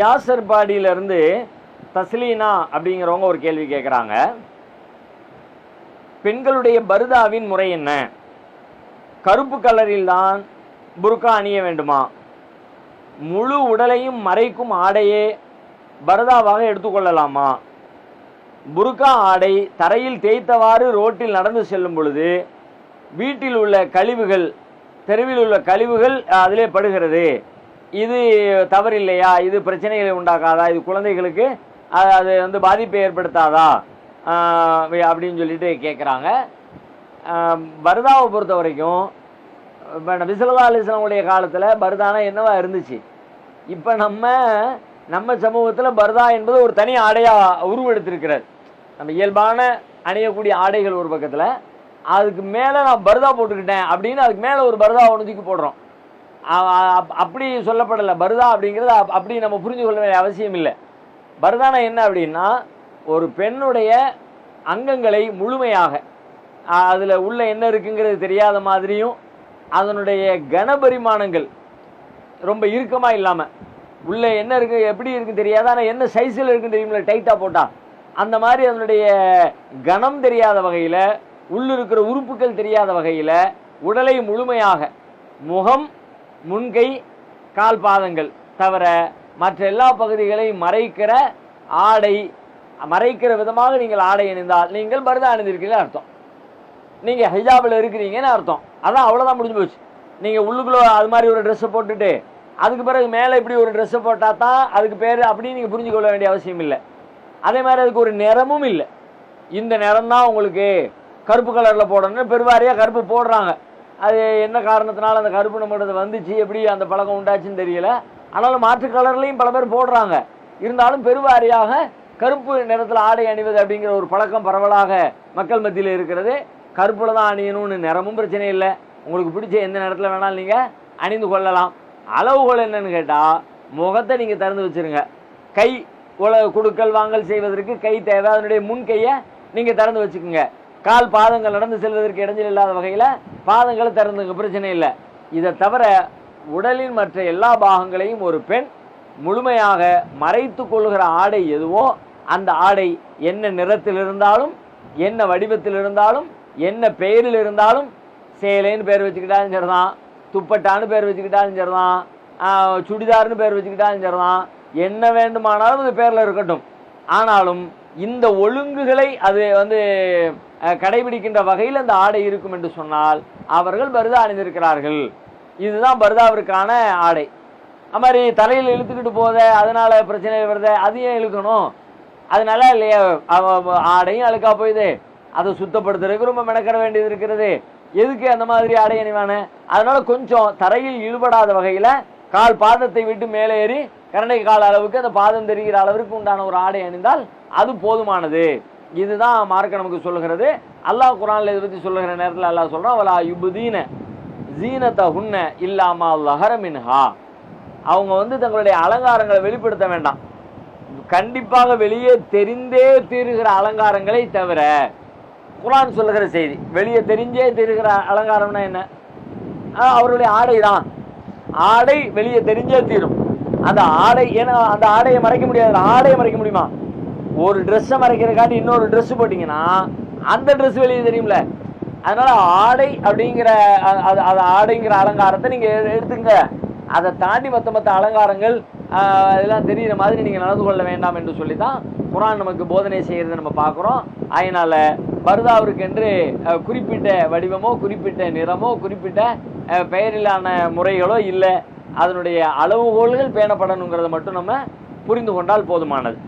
யாசர்பாடியிலிருந்து தஸ்லீனா அப்படிங்கிறவங்க ஒரு கேள்வி கேட்குறாங்க பெண்களுடைய பருதாவின் முறை என்ன? கருப்பு கலரில் தான் புருக்கா அணிய வேண்டுமா? முழு உடலையும் மறைக்கும் ஆடையே பரதாவாக எடுத்துக்கொள்ளலாமா புருக்கா ஆடை தரையில் தேய்த்தவாறு ரோட்டில் நடந்து செல்லும் பொழுது வீட்டில் உள்ள கழிவுகள் தெருவில் உள்ள கழிவுகள் அதிலே படுகிறது. இது தவறில்லையா? இது பிரச்சனைகளை உண்டாக்காதா? இது குழந்தைகளுக்கு அது அது வந்து பாதிப்பை ஏற்படுத்தாதா? அப்படின்னு சொல்லிட்டு கேட்குறாங்க பரதாவை பொறுத்த வரைக்கும் இப்போ விசலதா அலிஸ்லாமுடைய காலத்தில் பரதானா என்னவா இருந்துச்சு? இப்போ நம்ம நம்ம சமூகத்தில் பரதா என்பது ஒரு தனி ஆடையாக உருவெடுத்திருக்கிறது நம்ம இயல்பான அணியக்கூடிய ஆடைகள் ஒரு பக்கத்தில் அதுக்கு மேலே நான் பரதா போட்டுக்கிட்டேன் அப்படின்னு அதுக்கு மேலே ஒரு பரதா ஒன்று தூக்கி போடுறோம். அப்படி சொல்லப்படலை. பருதா அப்படிங்கிறது அப்படி நம்ம புரிஞ்சு கொள்ள வேண்டிய அவசியம் இல்லை. பரதானா என்ன அப்படின்னா ஒரு பெண்ணுடைய அங்கங்களை முழுமையாக அதில் உள்ள என்ன இருக்குங்கிறது தெரியாத மாதிரியும் அதனுடைய கனபரிமாணங்கள் ரொம்ப இறுக்கமாக இல்லாமல் உள்ள என்ன இருக்கு எப்படி இருக்குன்னு தெரியாது. ஆனால் என்ன சைஸில் இருக்குன்னு தெரியுமில்ல டைட்டாக போட்டால் அந்த மாதிரி அதனுடைய கனம் தெரியாத வகையில் உள்ளிருக்கிற உறுப்புகள் தெரியாத வகையில் உடலை முழுமையாக முகம் முன்கை கால் பாதங்கள் தவிர மற்ற எல்லா பகுதிகளையும் மறைக்கிற ஆடை மறைக்கிற விதமாக நீங்கள் ஆடை அணிந்தால் நீங்கள் பருதா அணிந்திருக்கீங்கன்னு அர்த்தம். நீங்கள் ஹிஜாபில் இருக்கிறீங்கன்னு அர்த்தம். அதான் அவ்வளோதான் முடிஞ்சு போச்சு. நீங்கள் உள்ளுக்குள்ளே அது மாதிரி ஒரு ட்ரெஸ்ஸை போட்டுட்டு அதுக்கு பிறகு மேலே இப்படி ஒரு ட்ரெஸ்ஸை போட்டால் தான் அதுக்கு பேர் அப்படின்னு நீங்கள் புரிஞ்சு கொள்ள வேண்டிய அவசியம் இல்லை. அதே மாதிரி அதுக்கு ஒரு நிறமும் இல்லை. இந்த நிறம் தான் உங்களுக்கு கருப்பு கலரில் போடணும்னு பெருவாரியாக கருப்பு போடுறாங்க. அது என்ன காரணத்தினால அந்த கருப்பு நம்மகிட்ட வந்துச்சு எப்படி அந்த பழக்கம் உண்டாச்சுன்னு தெரியல. ஆனாலும் மாற்று கலர்லையும் பல பேர் போடுறாங்க. இருந்தாலும் பெருவாரியாக கருப்பு நிறத்தில் ஆடை அணிவது அப்படிங்கிற ஒரு பழக்கம் பரவலாக மக்கள் மத்தியில் இருக்கிறது. கருப்பில் தான் அணியணும்னு நிறமும் பிரச்சனை இல்லை. உங்களுக்கு பிடிச்ச எந்த நேரத்தில் வேணாலும் நீங்கள் அணிந்து கொள்ளலாம். அளவுகள் என்னன்னு கேட்டால் முகத்தை நீங்கள் திறந்து வச்சிருங்க. கை உல குடுக்கல் வாங்கல் செய்வதற்கு கை தேவை. அதனுடைய முன் கையை நீங்கள் திறந்து வச்சுக்கோங்க. கால் பாதங்கள் நடந்து செல்வதற்கு இடைஞ்சல் இல்லாத வகையில் பாதங்களை திறந்துங்க பிரச்சனை இல்லை. இதை தவிர உடலின் மற்ற எல்லா பாகங்களையும் ஒரு பெண் முழுமையாக மறைத்து கொள்கிற ஆடை எதுவோ அந்த ஆடை என்ன நிறத்தில் இருந்தாலும் என்ன வடிவத்தில் இருந்தாலும் என்ன பெயரில் இருந்தாலும் சேலைன்னு பேர் வச்சுக்கிட்டாலும் சரிதான் துப்பட்டான்னு பேர் வச்சுக்கிட்டாலும் சரிதான் சுடிதார்னு பேர் வச்சுக்கிட்டாலும் சரிதான் என்ன வேண்டுமானாலும் அது பேரில் இருக்கட்டும். ஆனாலும் இந்த ஒழுங்குகளை அது வந்து கடைபிடிக்கின்ற வகையில் அந்த ஆடை இருக்கும் என்று சொன்னால் அவர்கள் பருதா அணிந்திருக்கிறார்கள். இதுதான் பருதாவிற்கான ஆடை. அது மாதிரி தலையில் இழுத்துக்கிட்டு போத அதனால பிரச்சனை வருத அதையும் இழுக்கணும்? அதனால இல்லையா? ஆடையும் அழுக்கா போயுது. அதை சுத்தப்படுத்துறதுக்கு ரொம்ப மெனக்கட வேண்டியது இருக்கிறது. எதுக்கு அந்த மாதிரி ஆடை அணிவானு? அதனால கொஞ்சம் தரையில் இழுபடாத வகையில் கால் பாதத்தை விட்டு மேலே ஏறி கரண்டை கால் அளவுக்கு அந்த பாதம் தெரிகிற அளவிற்கு உண்டான ஒரு ஆடை அணிந்தால் அது போதுமானது. இதுதான் மார்க்க நமக்கு சொல்லுகிறது. அல்லாஹ் குரான்ல இதை பற்றி சொல்லுகிற நேரத்தில் அல்லாஹ் சொல்கிறான் அவளா யுபுதீன ஜீனத்தை ஹுன்ன இல்லாமா லஹரமின்ஹா அவங்க வந்து தங்களுடைய அலங்காரங்களை வெளிப்படுத்த வேண்டாம். கண்டிப்பாக வெளியே தெரிந்தே தீருகிற அலங்காரங்களை தவிர குரான் சொல்லுகிற செய்தி வெளியே தெரிஞ்சே தீருகிற அலங்காரம்னா என்ன? அவருடைய ஆடை தான். ஆடை வெளியே தெரிஞ்சே தீரும். அந்த ஆடை ஏன்னா அந்த ஆடையை மறைக்க முடியாது. ஆடையை மறைக்க முடியுமா? ஒரு ட்ரெஸ்ஸை மறைக்கிறக்காண்டி இன்னொரு ட்ரெஸ் போட்டிங்கன்னா அந்த ட்ரெஸ் வெளியே தெரியும்ல. அதனால ஆடை அப்படிங்கிற அது அது ஆடைங்கிற அலங்காரத்தை நீங்கள் எடுத்துங்க. அதை தாண்டி மற்ற மற்ற அலங்காரங்கள் அதெல்லாம் தெரிகிற மாதிரி நீங்கள் நடந்து கொள்ள வேண்டாம் என்று சொல்லி தான் குரான் நமக்கு போதனை செய்கிறத நம்ம பார்க்குறோம். அதனால் பர்தாவிற்கென்று என்று குறிப்பிட்ட வடிவமோ குறிப்பிட்ட நிறமோ குறிப்பிட்ட பெயரிலான முறைகளோ இல்லை. அதனுடைய அளவுகோல்கள் பேணப்படணுங்கிறத மட்டும் நம்ம புரிந்து கொண்டால் போதுமானது.